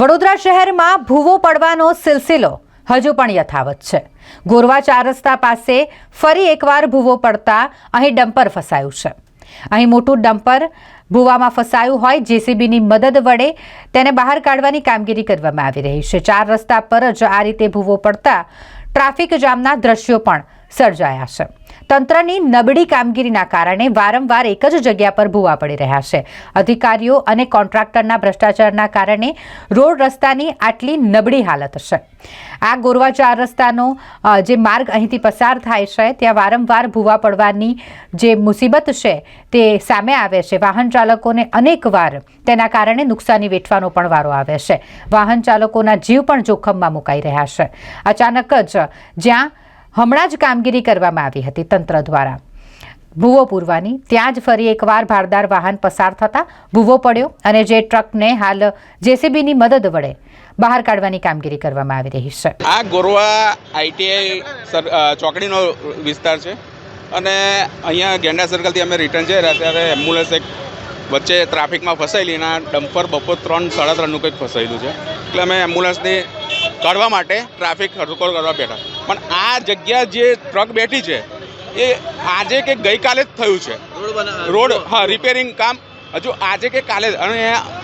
વડોદરા શહેરમાં ભૂવો પડવાનો સિલસિલો હજુ પણ યથાવત છે. ગોરવા ચાર રસ્તા પાસે ફરી એકવાર ભૂવો પડતા અહીં ડમ્પર ફસાયું છે. અહીં મોટું ડમ્પર ભૂવામાં ફસાયું હોય જેસીબીની મદદ વડે તેને બહાર કાઢવાની કામગીરી કરવામાં આવી રહી છે. ચાર રસ્તા પર જ આ રીતે ભૂવો પડતા ટ્રાફિક જામના દ્રશ્યો પણ સર્જાયા છે. તંત્રની નબળી કામગીરીના કારણે વારંવાર એક જ જગ્યા પર ભૂવા પડી રહ્યા છે. અધિકારીઓ અને કોન્ટ્રાક્ટરના ભ્રષ્ટાચારના કારણે રોડ રસ્તાની આટલી નબળી હાલત છે. આ ગોરવા ચાર રસ્તાનો જે માર્ગ અહીંથી પસાર થાય છે, ત્યાં વારંવાર ભૂવા પડવાની જે મુસીબત છે તે સામે આવે છે. વાહન ચાલકોને અનેકવાર તેના કારણે નુકસાની વેઠવાનો પણ વારો આવે છે. વાહન ચાલકોના જીવ પણ જોખમમાં મુકાઈ રહ્યા છે. અચાનક જ જ્યાં હમણાં જ કામગીરી કરવામાં આવી હતી તંત્ર દ્વારા. ભૂવો પૂરવાની, ત્યાં જ ફરી એકવાર ભારદાર વાહન પસાર થતાં ભૂવો પડ્યો અને જે ટ્રકને હાલ જેસીબીની મદદ વડે બહાર કાઢવાની કામગીરી કરવામાં આવી રહી છે. આ ગોરવા આઈટીઆઈ ચોકડીનો વિસ્તાર છે અને અહીંયા ગેંડા સર્કલથી અમે રિટર્ન જઈ રહ્યા ત્યારે એમ્બ્યુલન્સ એક વચ્ચે ટ્રાફિકમાં ફસાયેલી અને ડમ્પર બપોર ત્રણ, સાડા ત્રણનું કંઈક ફસાયેલું છે. એટલે અમે એમ્બ્યુલન્સને કાઢવા માટે ટ્રાફિક હડકોળ કરવા બેઠા. પણ આ જગ્યા જે ટ્રક બેઠી છે એ આજે કે ગઈકાલે જ થયું છે. રોડ હા રિપેરિંગ કામ હજુ આજે કે કાલે જ. અને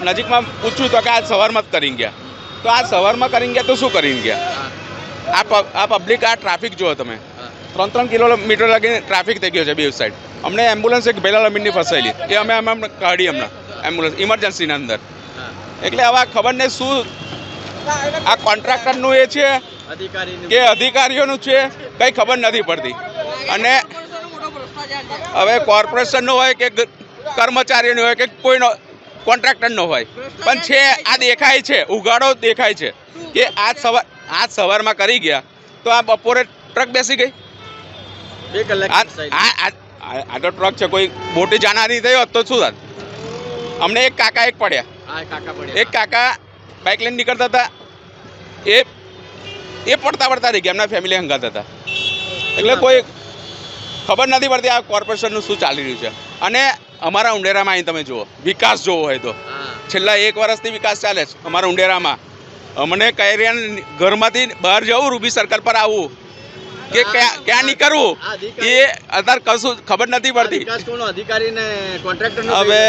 નજીકમાં પૂછ્યું તો કે આ સવારમાં જ કરીને ગયા. તો આ સવારમાં કરીને ગયા તો શું કરીને ગયા? આ આ પબ્લિક આ ટ્રાફિક જુઓ તમે. ત્રણ ત્રણ કિલોમીટર લગીને ટ્રાફિક થઈ ગયો છે બે સાઈડ અમને એમ્બ્યુલન્સ એક ભેલા લમીનની ફસાયેલી. એ અમે અમે અમને કાઢી હમણાં. એમ્બ્યુલન્સ ઇમરજન્સીના અંદર. એટલે આવા ખબર નહીં શું આ કોન્ટ્રાક્ટરનું એ છે કે અધિકારીઓનું છે કંઈ ખબર નથી પડતી. અને હવે કોર્પોરેશનનો હોય કે કર્મચારીનો હોય કે કોઈનો કોન્ટ્રાક્ટરનો હોય. પણ છે આ દેખાય છે ઉઘાડો દેખાય છે કે આજ સવાર આજ સવારમાં કરી ગયા તો આ બપોરે ટ્રક બેસી ગઈ? આ તો ટ્રક છે કોઈ મોટી જાનહાની થઈ હોત તો શું થાત? અમને એક કાકા એક પડ્યા. એક કાકા બાઇક લઈને નીકળતા હતા. એ એ પડતા પડતા રહી ગયા એમના ફેમિલી હંગાત હતા. એટલે કોઈ ખબર નથી પડતી આ કોર્પોરેશનનું શું ચાલી રહ્યું છે. અને અમારા ઉંડેરામાં અહીં તમે જુઓ વિકાસ જોવો હોય તો. છેલ્લા એક વર્ષથી વિકાસ ચાલે છે અમારા ઉંડેરામાં. અમને કૈરિયાન ઘરમાંથી બહાર જવું રૂબી સર્કલ પર આવવું. કે ક્યાં ક્યાં નીકળવું? એ અત્યારે કશું ખબર નથી પડતી. હવે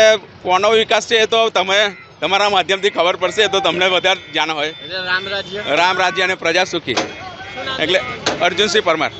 કોનો વિકાસ છે એ તો તમે તમારા માધ્યમથી ખબર પડશે તો તમને વધારે જાણ હોય. રામ રાજ્ય. રામ રાજ્ય અને પ્રજા સુખી. એટલે અર્જુનસિંહ પરમાર.